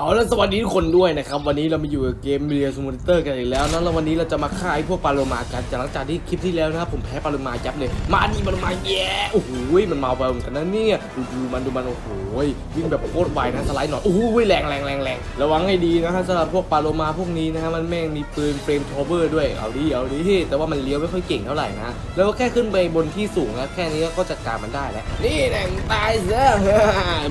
เอาแล้วสวัสดีทุกคนด้วยนะครับ วันนี้เรามาอยู่กับเกมเรียซูมูเตอร์กันอีกแล้วนะแล้ววันนี้เราจะมาฆ่าไอ้พวกปลาโลมากันจากหลังจากที่คลิปที่แล้วนะครับผมแพ้ปลาโลมายับเลย มาดิปลาโลมาแย่โอ้โหมันมาไวเหมือนกันนะเนี่ยดูดูมันดูมันโอ้โหวิ่งแบบโคตรไวนะสไลด์หน่อยโอ้โหแรงแรงแรงแรงระวังให้ดีนะฮะสำหรับพวกปลาโลมาพวกนี้นะฮะมันแม่งมีปืนเฟรมทอเบอร์ด้วยเอาดิเอาดิแต่ว่ามันเลี้ยวไม่ค่อยเก่งเท่าไหร่นะแล้วก็แค่ขึ้นไปบนที่สูงแล้วแค่นี้ก็จัดการมันได้แล้วนี่แหละตายซะ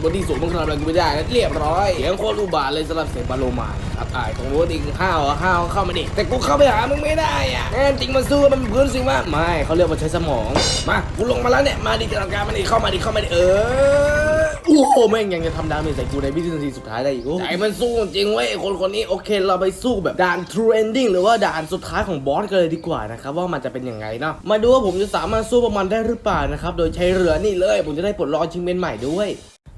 บนที่สูงมันทำอะไรกูไม่ได้เรียบร้อยเสียงโคตรอุบาเลยสำหรับเสียงปลาโลมาครับอายตรงนู้นอีกห้าวห้าวเข้ามาดิแต่กูเข้าไปหามึงไม่ได้อะแน่จริงมันสู้มันพื้นสิว่าไม่เขาเรียกว่าใช้สมองมากูลงมาแล้วเนี่ยมาดิจัดการมันดิเข้ามาดิเข้ามาดิเออโอ้โหแม่งยังจะทำดาเมจใส่กูในวินาทีสุดท้ายได้อีกโอ้ใจมันสู้จริงเว้ยคนคนนี้โอเค เราไปสู้แบบด่าน true ending หรือว่าด่านสุดท้ายของบอสกันเลยดีกว่านะครับว่ามันจะเป็นยังไงเนาะมาดูว่าผมจะสามารถสู้กับมันได้หรือเปล่านะครับโดยใช้เรือนี่เลย ผมจะได้ปลดล็อกชิงเมนใหม่ด้วย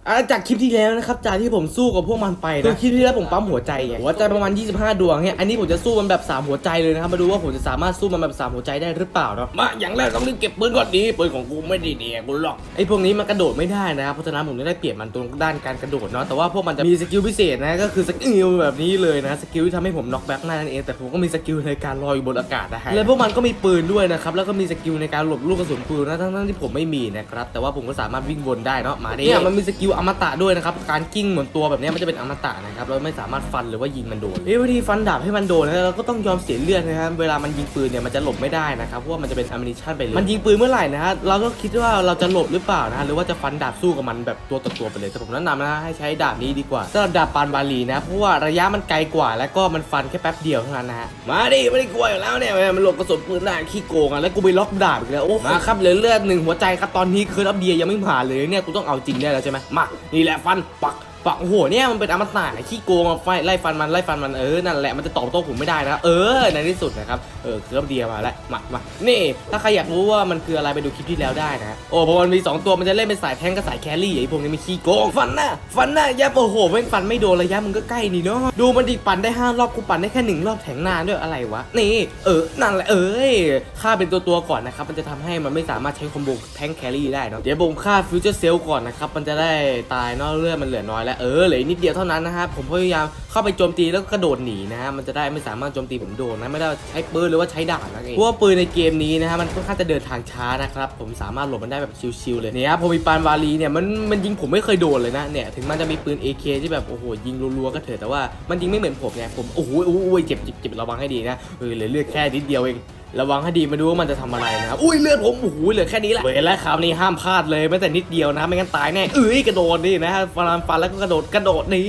อะจากคลิปที่แล้วนะครับจากที่ผมสู้กับพวกมันไปนะคลิปที่แล้วผมปั๊มหัวใจไงหัวใจประมาณ 25 ดวงเนี่ยอันนี้ผมจะสู้มันแบบ 3 หัวใจเลยนะครับมาดูว่าผมจะสามารถสู้มันแบบ 3 หัวใจได้หรือเปล่าเนาะมาอย่างแรกต้องรีบเก็บปืนก่อนดีปืนของกูไม่ดีเนี่ยกูหรอกไอ้พวกนี้มันกระโดดไม่ได้นะครับเพราะฉะนั้นผมจะได้เปรียบมันตรงด้านการกระโดดเนาะแต่ว่าพวกมันจะมีสกิลพิเศษนะก็คือสกิลแบบนี้เลยนะสกิลที่ทำให้ผมน็อกแบ็กนั่นเองแต่ผมก็มีสกิลในการลอยอยู่บนอากาศนะฮะและพวกมันก็มีปืนด้วยนะครับแล้วก็มีสกิลในการหลบลูกกระสุนปืนนะทั้งๆที่ผมไม่มีนะครับแต่ว่าผมก็สามารถวิ่งวนได้เนาะมาดิเนี่ยมันมีสกิลอมตะด้วยนะครับ การกิ้งเหมือนตัวแบบเนี้ยมันจะเป็นอมตะนะครับ เราไม่สามารถฟันหรือว่ายิงมันโดนเอ้ยวิธีฟันดาบให้มันโดนนะเราก็ต้องยอมเสียเลือดนะครับ เวลามันยิงปืนเนี่ยมันจะหลบไม่ได้นะครับ เพราะว่ามันจะเป็นอ m มินิชั่นไปเลย มันยิงปืนเมื่อไหร่นะฮะ เราก็คิดว่าเราจะหลบหรือเปล่านะฮะหรือว่าจะฟันดาบสู้กับมันแบบตัวต่อตัวไปเลย แต่ผมแนะนำนะให้ใช้ดาบนี้ดีกว่าสำหรับดาบปานบาลีนะ เพราะว่าระยะมันไกลกว่า แล้วก็มันฟันแค่แป๊บเดียวเท่านั้นนะฮะ มาดิไม่ได้กลัวอยู่แล้วเนี่ย มันหลบกระสุนปืนได้ขี้โกงอะ แล้วกูไปล็อกดาบอีกแล้ว โอ้มาครับเหลือเลือดหนึ่งหัวใจครับตอนนี้คืออัปเดียยังไม่ผ่านเลยเนี่ย กูต้องเอาจริงได้แล้วใช่ไหมมานี่แหละฟันปัก ปักโอ้โหเนี่ยมันเป็นอมตะไอ้ขี้โกงอะไฟไล่ฟันมันไล่ฟันมันเออนั่นแหละมันจะตอบโต้ผมไม่ได้นะเออในที่สุดนะครับเออเคือบเดียมาแล้วมามานี่ถ้าใครอยากรู้ว่ามันคืออะไรไปดูคลิปที่แล้วได้นะโอ้เพราะมันมีสองตัวมันจะเล่นเป็นสายแทงกับสายแครี่ไอ้พวกนี้มันขี้โกงฟันหน้าฟันหน้ายับโอ้โหแม่ฟันไม่โดนระยะมึงก็ใกล้นี่เนาะดูมันดิปั่นได้ห้ารอบกูปั่นได้แค่หนึ่งรอบแทงน้าด้วยอะไรวะนี่เออนั่นแหละเอ้ยฆ่าเป็นตัวตัวก่อนนะครับมันจะทำให้มันไม่สามารถใช้คอมโบแทงแครี่ได้เนาะเดี๋ยวผมฆ่าฟิวเจอร์เซลก่อนนะครับมันจะได้ตายนาะเลือดมันเหลือน้อยแล้วเออเหลือนิดเดียวเท่านั้นนะครับผมพยายามเข้าไปโจมตีแล้วก็กระโดดหนีนะฮะมันจะได้ไม่สามารถโจมตีผมโดนนะไม่ได้ใช้ปืนหรือว่าใช้ดาบนั่นเองเพราะว่าปืนในเกมนี้นะฮะมันค่อนข้างจะเดินทางช้านะครับผมสามารถหลบมันได้แบบชิวๆเลยเนี่ยครับผมมีปานวาลีเนี่ยมันมันยิงผมไม่เคยโดนเลยนะเนี่ยถึงมันจะมีปืน AK ที่แบบโอ้โหยิงรัวๆก็เถอะแต่ว่ามันยิงไม่เหมือนผมไงผมโอ้โหโอ้โหเจ็บเจ็บเจ็บระวังให้ดีนะเออเหลือเลือดแค่นิดเดียวเอง ระวังให้ดีมาดูว่ามันจะทำอะไรนะครับ อุ้ยเลือดผมโอ้โหเหลือแค่นี้แหละเว้ยแล้วคราวนี้ห้ามพลาดเลยแม้แต่นิดเดียวนะไม่งั้นตายแน่เอ้ยกระโดดนี่นะฟันฟันแล้วก็กระโดดกระโดดหนี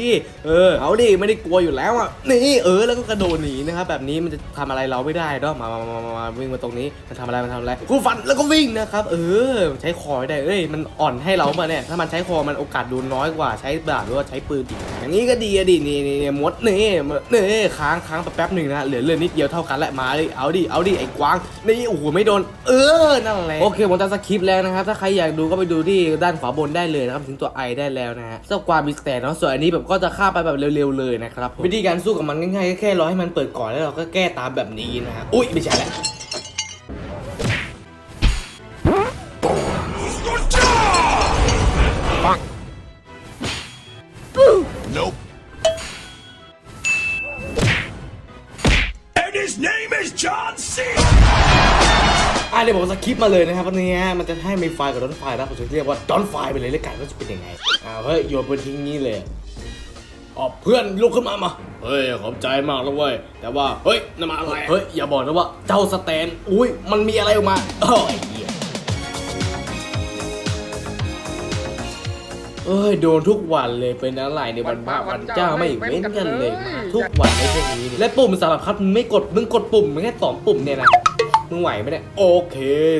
เออเอาดิไม่ได้กลัวอยู่แล้วอะนี่เออแล้วก็กระโดดหนีนะครับแบบนี้มันจะทำอะไรเราไม่ได้เนาะมามามามาวิ่งมาตรงนี้มันทำอะไรมันทำอะไรกูฟันแล้วก็วิ่งนะครับเออใช้คอได้เอ้ยมันอ่อนให้เราป่ะเนี่ยถ้ามันใช้คอมันโอกาสโดนน้อยกว่าใช้ดาบหรือว่าใช้ปืนอีกอย่างนี้ก็ดีอะดินี่นี่นี่มดนี่นี่ค้างค้างแป๊บหนึ่งนะเหลือเลือดนิดเดียวเท่ากันแหละมาเลยเอาดิเอาดิไอกวางนี่โอ้โหไม่โดน เออนั่นแหละโอเคผมจะสคริปต์แล้วนะครับ ถ้าใครอยากดูก็ไปดูที่ด้านขวาบนได้เลยนะครับถึงตัวไอได้แล้วนะฮะเจ้ากวางบิสแตนเนาะส่วนอันนี้แบบก็จะฆ่าไปแบบเร็วๆเลยนะครับวิธีการสู้กับมันง่ายๆแค่รอให้มันเปิดก่อนแล้วเราก็แก้ตามแบบนี้นะฮะอุ้ยไม่ใช่แหละ เดี๋ยวผมสคริปต์มาเลยนะครับวันนี้ฮะมันจะให้มีไฟล์กับดอนไฟล์นะผมจะเรียกว่าดอนไฟล์ไปเลยแล้วกันว่าจะเป็นยังไงอ้าวเฮ้ยโยนปืนทิ้งงี้เลยอ๋อเพื่อนลุกขึ้นมามา เฮ้ยขอบใจมากแล้วเว้ย แต่ว่า เฮ้ยนั่นมาอะไร เฮ้ย อย่าบอกนะว่า เจ้าสแตน อุ้ย มันมีอะไรออกมาโอ้ยเหี้ยเอ้ยโดนทุกวันเลยเป็นอะไรในวันพระวันเจ้าไม่เว้นกันเลยมาทุกวันในพวกนี้เนี่ยและปุ่มสารพัดมึงไม่กดมึงกดปุ่มมึงแค่สองปุ่มเนี่ยนะ มึงไหวไหมเนี่ย โอเค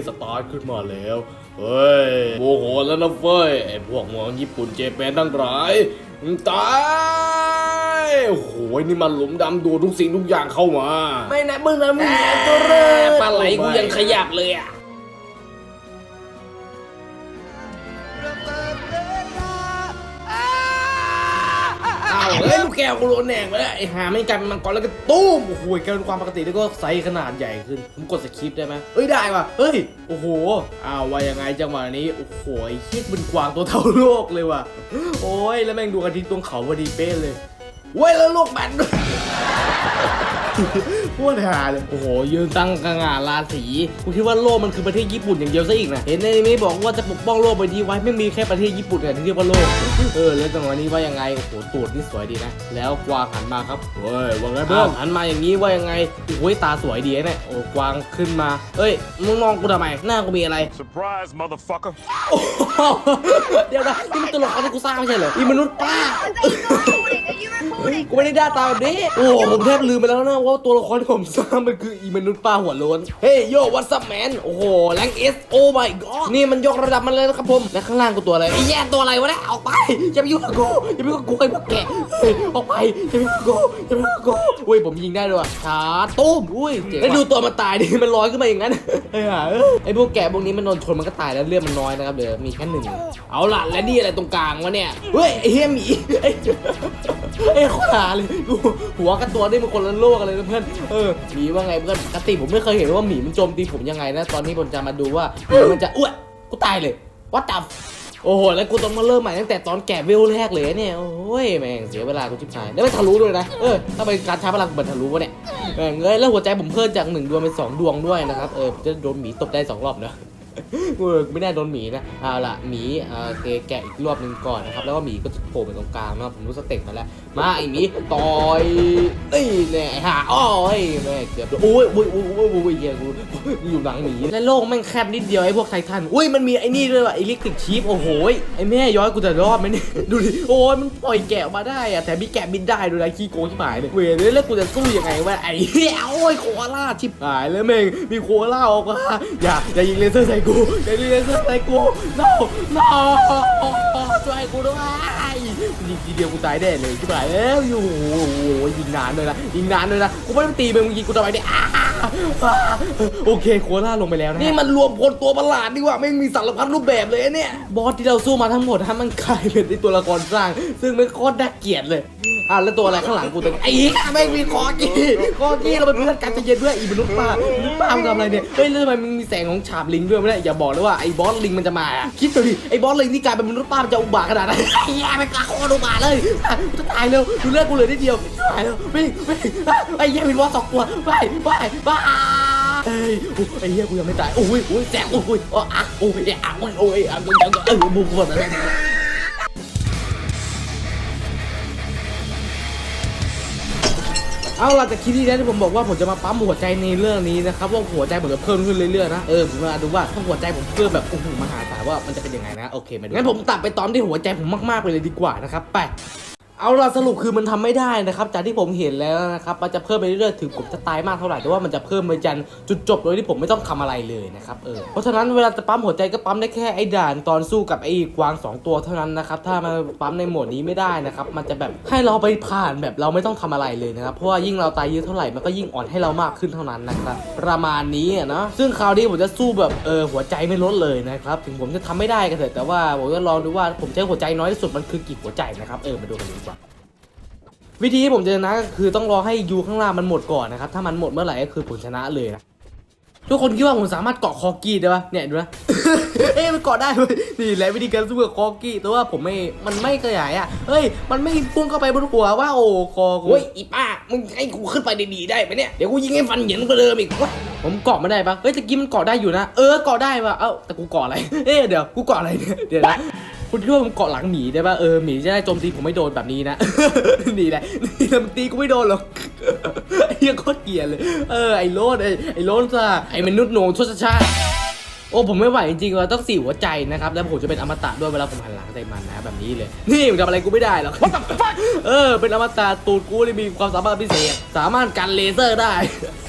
สตาร์ทขึ้นมาแล้ว เฮ้ยโมโหแล้วนะเฟ้ย ไอพวกเมืองญี่ปุ่นเจแปนทั้งหลายมึงตายโอ้โหนี่มันหลุมดำดูดทุกสิ่งทุกอย่างเข้ามา ไม่นะมึงนะมึงตัวเร่ปลาไหลกูยังขยับเลยอะ แก้วกูโดนแหนกไปแล้วไอ้หาไม่กลายเป็นมังกรแล้วก็ตุ้มโอ้โหกลายเป็นความปกติแล้วก็ไซส์ขนาดใหญ่ขึ้นผมกดสคริปต์ได้ไหมเอ้ยได้ว่ะเฮ้ยโอ้โหอ้าวว่ายังไงจังหวะนี้โอ้โหไอ้เฮียเป็นกวางตัวเท่าโลกเลยว่ะโอ้ยแล้วแม่งดูกระทิงตรงเขาพอดีเป๊ะเลยเว้ยแล้วโลกแบนด้วย พูดหาเลยโอ้โห ยืนตั้งกงาราศีกูคิดว่าโลกมันคือประเทศญี่ปุ่นอย่างเดียวซะอีกนะเห็นในนี้บอกว่าจะปกป้องโลกใบนี้ไว้ไม่มีแค่ประเทศญี่ปุ่นเนี่ยที่เรียกว่าโลก เออ แล้วจังหวะนี้ว่ายังไง โอ้โหตูดนี่สวยดีนะ แล้วกวางหันมาครับเฮ้ยว่าไงเพื่อนหันมาอย่างนี้ว่ายังไงโอ้ยตาสวยดีนะเนี่ยโอ้กวางขึ้นมา เอ้ยมึงมองกูทำไมหน้ากูมีอะไร Surprise, motherfucker. โอ้โหเดี๋ยวนะนี่มันตัวละครที่กูสร้างไม่ใช่เหรออีมนุษย์ป้า กูไม่ได้ด่าตาแบบนี้ โอ้โหผมแทบลืมไปแล้วนะว่าตัวละครที่ผมสร้างมันคืออีมนุษย์ป้าหัวโล้น เฮ้ยโยวัตซัมแมน โอ้โหแรงเอสโอ้ my god นี่มันยกระดับมันเลยนะครับผม และข้างล่างกูตัวอะไรไอ้แย่ตัวอะไรวะเนี่ยออกไปอย่าไปยุ่งกับกูอย่าไปยุ่งกับกูไอ้พวกแกะเฮ้ยออกไปอย่าไปยุ่งกับกูอย่าไปยุ่งกับกูอุ้ยผมยิงได้ด้วยว่ะชาตุ้มอุ้ยเจ๋งแล้วดูตัวมันตายดิมันลอยขึ้นมาอย่างนั้นไอ้ห่าไอ้พวกแกพวกนี้มันโดนชนมันก็ตายแล้วเลือดมันน้อยนะครับเดี๋ยวมีแค่หนึ่งเอาล่ะและนี่อะไรตรงกลางวะเนี่ยเฮ้ยไอ้เฮียหมีไอ้เอ้ยโคตรหาเลยดูหัวกับตัวนี่มันคนละโลกกันเลยนะเพื่อนเออหมีว่าไงเพื่อนปกติผมไม่เคยเห็นว่าหมีมันโจมตีผมยังไงนะตอนนี้ผมจะมาดูว่าหมีมันจะอ้วกูตายเลยวัดดับโอ้โหแล้วกูต้องมาเริ่มใหม่ตั้งแต่ตอนแกะเวลแรกเลยเนี่ยโอ้ยแม่งเสียเวลากูชิบหายแล้วไม่ทะลุด้วยนะเออถ้าเป็นการใช้พลังเปิดทะลุวะเนี่ยแม่งเอ้ยแล้วหัวใจผมเพิ่มจากหนึ่งดวงเป็นสองดวงด้วยนะครับเออผมจะโดนหมีตบได้สองรอบเนอะ เออไม่ได้โดนหมีนะเอาล่ะหมีเอ่อเกแกะอีกรอบหนึ่งก่อนนะครับ แล้วก็หมีก็จะโผล่ไปตรงกลางนะผมรู้สเต็ปมาแล้ว มาไอหมีต่อยนี่แน่ห่าอ้อยแม่เกือบโดนโอ้ยโอ้ยโอ้ยโอ้ยโอ้ยเหี้ยกูอยู่หลังหมีและโลกแม่งแคบนิดเดียวไอ้พวกไททันอุ้ยมันมีไอ้นี่ด้วยว่ะไอลิกติกชีฟโอ้โหยไอ้แม่ย้อยกูจะรอดไหมเนี่ยดูดิโอ้ยมันปล่อยแกะมาได้อะแต่มีแกะบินได้ด้วยนะขี้โกงชิบหมายเลยเวรเลยแล้วกูจะสู้ยังไงวะไอ้เหี้ยโอ้ยโคอาล่าชิบหายแล้วแม่งมีโคอาล่าออกมาอย่าอย่ายิงเลเซอร์ใส่กูอย่ายิงเลเซอร์ใส่กู no no ช่วยกูด้วยยิงทีเดียวกูตายแน่เลยชิบหายแล้วอยู่โอ้โหยิงนานเลยนะยิงนานเลยนะกูไม่ต้องตีมึงมึงยิงกูทำไมเนี่ยอ้าอ้าโอเคโคอาล่าลงไปแล้วนะนี่มันรวมพลตัวประหลาดดีกว่าไม่งมีสารพัดรูปแบบเลยเนี่ยบอสที่เราสู้มาทั้งหมดถ้ามันกลายเป็นไอ้ตัวละครสร้าง ซึ่งไม่โคตรน่าเกลียดเลย อะแล้วตัวอะไรข้างหลังกูตัวไอ้เหี้ยแม่งมีคอกี้คอกี้เราเป็นเพื่อนกันจะเย็นด้วยอีมนุษย์ป้ามนุษย์ป้ามึงทำอะไรเนี่ยเฮ้ยแล้วทำไมมึงมีแสงของฉาบลิงด้วยไม่ได้อย่าบอกเลยว่าไอ้บอสลิงมันจะมาอะคิดดูดิไอ้บอสลิงที่กลายเป็นมนุษย์ป้ามันจะอุบาทขนาดไหนไอ้เหี้ยไม่กล้าโคตรอุบาทเลยกูจะตายเร็วดูเลือดกูเหลือนิดเดียวตายแล้ววิ่งวิ่งไอ้เหี้ยมีบอสสองตัวไปไปไปเอ้ยโอ้ไอ้เหี้ยกูยังไม่ตายโอ้ยโอ้ยแสบโอ้ยอ๋ออะโอ้ยอะโอ้ยโอ้ยอะโอ้ยเออบุกหมดเล เอาล่ะแต่คลิปที่แล้วที่ผมบอกว่าผมจะมาปั๊มหัวใจในเรื่องนี้นะครับว่าหัวใจผมจะเพิ่มขึ้นเรื่อยๆนะเออผมมาดูว่าถ้าหัวใจผมเพิ่มแบบโอ้โหมหาศาลว่ามันจะเป็นยังไงนะโอเคมาดูงั้นผมตัดไปตอนที่หัวใจผมมากๆไปเลยดีกว่านะครับไป เอาล่ะสรุปคือมันทำไม่ได้นะครับ จากที่ผมเห็นแล้วนะครับ มันจะเพิ่มไปเรื่อยๆถึงผมจะตายมากเท่าไหร่แต่ว่ามันจะเพิ่มไปจนจุดจบโดยที่ผมไม่ต้องทำอะไรเลยนะครับเออเพราะฉะนั้นเวลาจะปั๊มหัวใจก็ปั๊มได้แค่ไอ้ด่านตอนสู้กับไอ้กวางสองตัวเท่านั้นนะครับถ้ามันปั๊มในโหมดนี้ไม่ได้นะครับมันจะแบบให้เราไปผ่านแบบเราไม่ต้องทำอะไรเลยนะครับเพราะว่ายิ่งเราตายเยอะเท่าไหร่มันก็ยิ่งอ่อนให้เรามากขึ้นเท่านั้นนะครับประมาณนี้เนาะซึ่งคราวนี้ผมจะสู้แบบเออหัวใจไม่ลดเลยนะครับถึงผมจะทำไม่ได้ก็เถอะแต่ว่าผมจะลองดูว่าผมใช้หัวใจน้อยที่สุดมันคือกี่หัวใจนะครับเออมาดูกันดีกว่าวิธีที่ผมจะชนะก็คือต้องรอให้ยูข้างล่างมันหมดก่อนนะครับ ถ้ามันหมดเมื่อไหร่ก็คือผมชนะเลยนะ ทุกคนคิดว่าผมสามารถเกาะคอกี้ได้ปะเนี่ยดูนะ เอ้ยมันเกาะได้เว้ยนี่แหละวิธีการสู้กับคอกี้แต่ว่าผมไม่ มันไม่ขยายอะ เฮ้ย มันไม่พุ่งเข้าไปบนหัวว่าโอ้คอกูเฮ้ยอีป้า มึงให้กูขึ้นไปดีๆได้ไหมเนี่ย เดี๋ยวกูยิงให้ฟันเหยินกว่าเดิมอีกวะผมเกาะไม่ได้ปะเฮ้ยตะกี้มันเกาะได้อยู่นะ เออเกาะได้ปะเอ้าแต่กูเกาะอะไร เอ้ยเดี๋ยวกูเกาะอะไรเนี่ย เดี๋ยวนะ คุณคิดว่าผมเกาะหลังหมีได้ป่ะเออหมีจะได้โจมตีผมไม่โดนแบบนี้นะนี่แหละนี่และมันตีกูไม่โดนหรอกไอ้เหี้ยโคตรเกลียดเลย เออไอ้โลดไอ้ไอ้โลดซะไอ้มนุษย์โหนงชดชาติ โอ้ผมไม่ไหวจริงๆว่าต้องสี่หัวใจนะครับ แล้วผมจะเป็นอมตะด้วยเวลาผมหันหลังใส่มันนะแบบนี้เลย นี่มันทำอะไรกูไม่ได้หรอกเออ เป็นอมตะตูดกูนี่มีความสามารถพิเศษ สามารถกันเลเซอร์ได้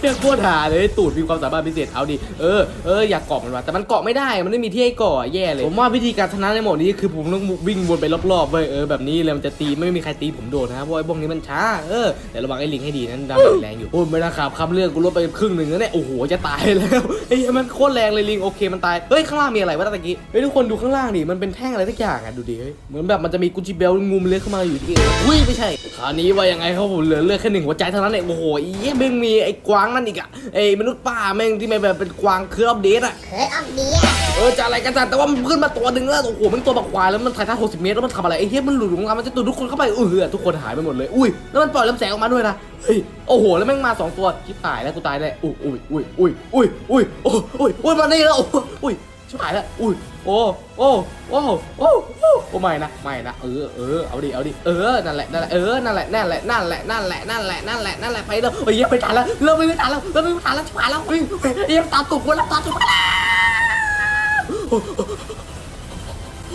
เรียกโคตรหาเลยตูดมีความสามารถพิเศษเอาดิเออเอออยากเกาะมันว่ะแต่มันเกาะไม่ได้มันไม่มีที่ให้เกาะแย่เลยผมว่าวิธีการชนะในโหมดนี้คือผมต้องวิ่งวนไปรอบๆเว้ยเออแบบนี้เลยมันจะตีไม่มีใครตีผมโดนนะครับเพราะไอ้พวกนี้มันช้าเออแต่ระวังไอ้ลิงให้ดีนั้นดาเมจแรงอยู่โอ้ยไม่น่าขับคำเรื่องกูลดไปครึ่งหนึ่งแล้วเนี่ยโอ้โหจะตายแล้วไอ้เหี้ยมันโคตรแรงเลยลิงโอเคมันตาย เฮ้ย ข้างล่างมีอะไรวะตะกี้ เฮ้ย ทุกคนดูข้างล่างดิมันเป็นแท่งอะไรสักอย่างอะ ดูดิ เฮ้ย เหมือนแบบมันจะมีกุจิเบลงูมเลื้อยเข้ามาอยู่ที่เอวอุ้ยไม่ใช่คราวนี้ว่ายังไงเขาผมเหลือเลือดแค่หนึ่งหัวใจเท่านั้นเองโอ้โหอีแม่งมีไอ้กวางนั่นอีกอะไอ้มนุษย์ป้าแม่งที่มันแบบเป็นกวางเครืออัปเดตอะเฮ้ยอันเนี้ยเออจะอะไรกันจันแต่ว่ามันขึ้นมาตัวหนึ่งแล้วโอ้โหมันตัวบักควายแล้วมันไททัน60 เมตรแล้วมันทำอะไรไอ้เหี้ยมันหลุดลงมามันจะดูดทุกคนเข้าไปอุ้ยทุกคนหายไปหมดเลยอุ้ยแล้วมันปล่อยลำแสงออกมาด้วยนะเฮ้ยโอ้โหแล้วแม่งมาสองตัวชิบหายแล้วกูตายแน่อุ้ยอุ้ยอุ้ยอุ้ยอุ้ยอุ้ยโอ้อุ้ยอุ้ยมานี่แล้วอุ้ยชิบหายแล้วอุ้ยโอ้โอ้โอ้โอ้โอ้โอไม่นะไม่นะเออเออเอาดิเอาดิเออนั่นแหละนั่นแหละเออนั่นแหละนั่นแหละนั่นแหละนั่นแหละนั่นแหละนั่นแหละนั่นแหละไปเลยเฮ้ยยังไม่ทันแล้วเริ่มไม่ทันแล้วเริ่มไม่ทันแล้วชิบหายแล้วเฮ้ยยังตาตุกคนแล้วตาตุกคนแล้ว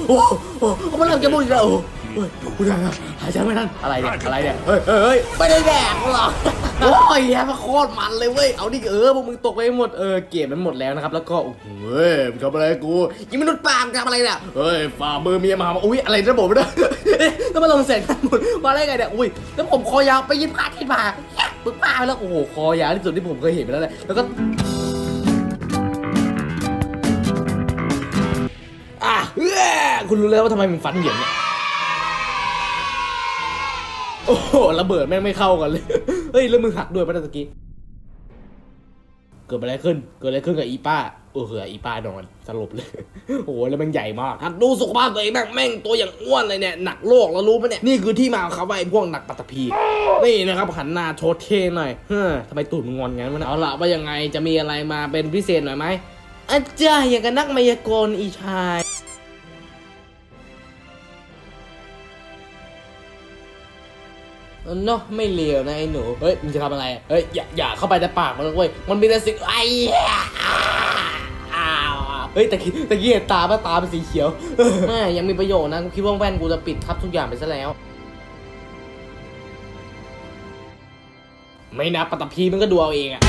โอ้โหโอ้โหมันเริ่มจะมุดอีกแล้วโอ้โหเฮ้ยกูได้แล้วหายใจไม่ทันอะไรเนี่ยอะไรเนี่ยเฮ้ยเฮ้ยเฮ้ยไม่ได้แดกหรอกโอ้ยแย่มาโคตรมันเลยเว้ยเอาดิเออพวกมึงตกไปหมดเออเกมมันหมดแล้วนะครับแล้วก็โอ้โหเฮ้ยมึงทำอะไรกูยิงมนุษย์ปามทำอะไรเนี่ยเฮ้ยฝ่ามือเมียมาอุ้ยอะไรนะผมเนี่ยเอ๊ะแล้วมาลงแสงกันหมดมาได้ไงเนี่ยอุ้ยแล้วผมคอยาวไปยิงพาที่มาปึ๊กป้าไปแล้วโอ้โหคอยาวที่สุดที่ผมเคยเห็นไปแล้วเลยแล้วก็อะคุณรู้แล้วว่าทำไมมันฟันเหยินเนี่ย โอ้โหระเบิดแม่งไม่เข้ากันเลย เฮ้ยแล้วมึงหักด้วยป่ะตะกี้ เกิดอะไรขึ้น เกิดอะไรขึ้นกับอีป้าเออเหออีป้านอนสลบเลย โอ้โหแล้วมันใหญ่มากหัดดูสุขภาพตัวเองแม่งแม่งตัวอย่างอ้วนเลยเนี่ยหนักโลกแล้วรู้ปะเนี่ย นี่คือที่มาของเขาว่าไอ้พวกหนักปัตตภีนี่นะครับหันหน้าโชว์เท่หน่อยเฮ้อทำไมตูดมึงงอนงั้นวะเนี่ยเอาละว่ายังไงจะมีอะไรมาเป็นพิเศษหน่อยไหมอาจารย์อย่างกับนักมายากลอีชาย เนาะไม่เลวนะไอ้หนู เฮ้ยมึงจะทำอะไร เฮ้ยอย่าอย่าเข้าไปในปากมันเลยเว้ย มันมีแต่สิ่งไอ้เหี้ยอ้าวเฮ้ยตะกี้ตะกี้เห็นตาปะตาเป็นสีเขียวแม่ยังมีประโยชน์นะกูคิดว่าแว่นกูจะปิดทับทุกอย่างไปซะแล้ว ไม่นะปัตตภีมันก็ดูเอาเองอะ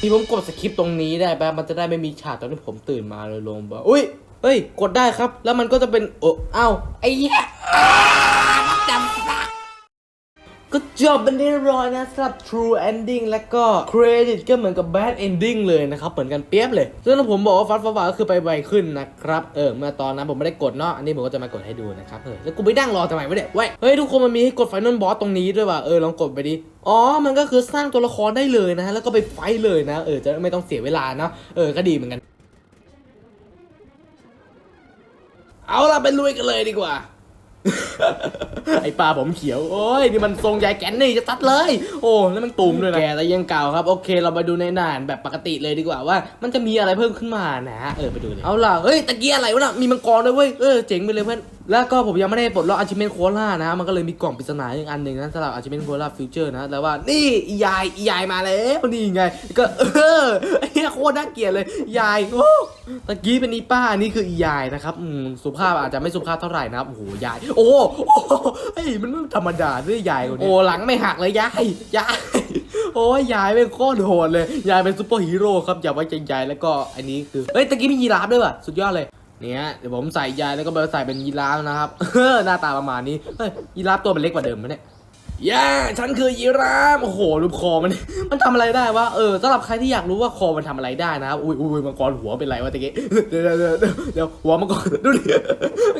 ที่ผมกดสคริปต์ตรงนี้ได้แปะมันจะได้ไม่มีฉากตอนที่ผมตื่นมาเลยลงบ่อุ้ยเฮ้ย กดได้ครับ แล้วมันก็จะเป็นโอ้อ้าวไอ้เหี้ยจำ ก็จบเป็นที่เรียบร้อยนะสำหรับ True Ending และก็ Credit ก็เหมือนกับ Bad Ending เลยนะครับ เหมือนกันเปียบเลย ซึ่งถ้าผมบอกว่าฟัดฟ้าก็คือไปไวขึ้นนะครับ เออเมื่อตอนนั้นผมไม่ได้กดเนาะ อันนี้ผมก็จะมากดให้ดูนะครับ เออ แล้วกูไปนั่งรอทำไมวะเนี่ยเว้ย เฮ้ย ทุกคนมันมีให้กด Final Boss ตรงนี้ด้วยว่ะ เออ ลองกดไปดิ อ๋อ มันก็คือสร้างตัวละครได้เลยนะแล้วก็ไปไฟเลยนะ เออ จะไม่ต้องเสียเวลาเนาะ เออ ก็ดีเหมือนกัน เอาล่ะไปลุยกันเลยดีกว่า ไอปลาผมเขียว โอ้ยนี่มันทรงยายแกนนี่จะตัดเลย โอ้แล้วมันตุ่มด้วยนะแกแต่ยังเก่าครับ โอเค เรามาดูในหนานแบบปกติเลยดีกว่าว่า มันจะมีอะไรเพิ่มขึ้นมานะ เออไปดูเลย เอาล่ะ เฮ้ยตะกี้อะไรวะน่ะมีมังกรด้วยเว้ย เออเจ๋งไปเลยเพื่อน แล้วก็ผมยังไม่ได้ปลดล็อก achievement Cola นะ มันก็เลยมีกล่องปริศนาอีกอันหนึ่งนะสำหรับ achievement Cola Future นะแล้วว่านี่ยายยายมาแล้วนี่ไง ก็เออไอ้โคตรน่าเกลียดเลย ยายโอ้ตะกี้เป็นอีป้านี่คืออียายนะครับอืมสุภาพอาจจะไม่สุภาพเท่าไหร่นะครับโอ้โหยาย โอ้โอ้เฮ้ยมันไม่ธรรมดาด้วยยายคนนี้โอ้หลังไม่หักเลยยายยายโอ้ยยายเป็นโคตรโหดเลย ยายเป็นซูเปอร์ฮีโร่ครับอย่าไว้ใจยายแล้วก็อันนี้คือเฮ้ยตะกี้มียีราฟด้วยว่ะสุดยอดเลย เนี่ยเดี๋ยวผมใส่ยายแล้วก็ไปใส่เป็นยีราฟนะครับ หน้าตาประมาณนี้เฮ้ยยีราฟตัวเป็นเล็กกว่าเดิมไหมเนี่ย ย่าฉันคือยีราฟโอ้โหรูปคอมัน มันทำอะไรได้วะเออสำหรับใครที่อยากรู้ว่าคอมันทำอะไรได้นะครับอุ้ยอุ้ยมังกรหัวเป็นไรวะตะกี้เดี๋ยวเดี๋ยวเดี๋ยวเดี๋ยวหัวมังกรดูดิ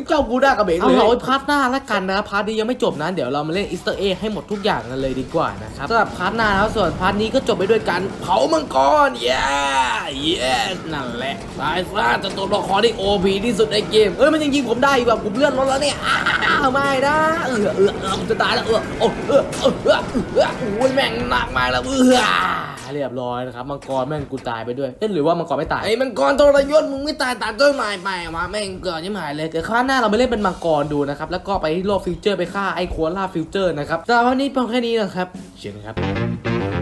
เจ้ากูด้ากระเบนเลยเอาไว้พาร์ทหน้าแล้วกันนะพาร์ทนี้ยังไม่จบนะเดี๋ยวเรามาเล่นอีสเตอร์เอให้หมดทุกอย่างกันเลยดีกว่านะครับสำหรับพาร์ทหน้านะครับส่วนพาร์ทนี้ก็จบไปด้วยการเผามังกรเย้เย้นั่นแหละสายฟ้าจะตัวละครที่โอพีที่สุดในเกมเอ้ยมันยังยิงผมได้อีกแบบผมเลื่อนรถแล้วเนี่ยอ้าวไม่นะเออเออเออจะตายแล้วเออโอ้เออเออเออเออโอ้ยแม่งหนักมากแล้วเออเรียบร้อยนะครับมังกรแม่งกูตายไปด้วยเอ๊ะหรือว่ามังกรไม่ตายไอ้มังกรทรยศมึงไม่ตายตัดต้นไม้ไปมาแม่งเกิดยิ่งหายเลยเดี๋ยวคราวหน้าเราไปเล่นเป็นมังกรดูนะครับแล้วก็ไปที่โลกฟิวเจอร์ไปฆ่าไอ้โคอล่าฟิวเจอร์นะครับแต่วันนี้เพียงแค่นี้นะครับเชิญครับ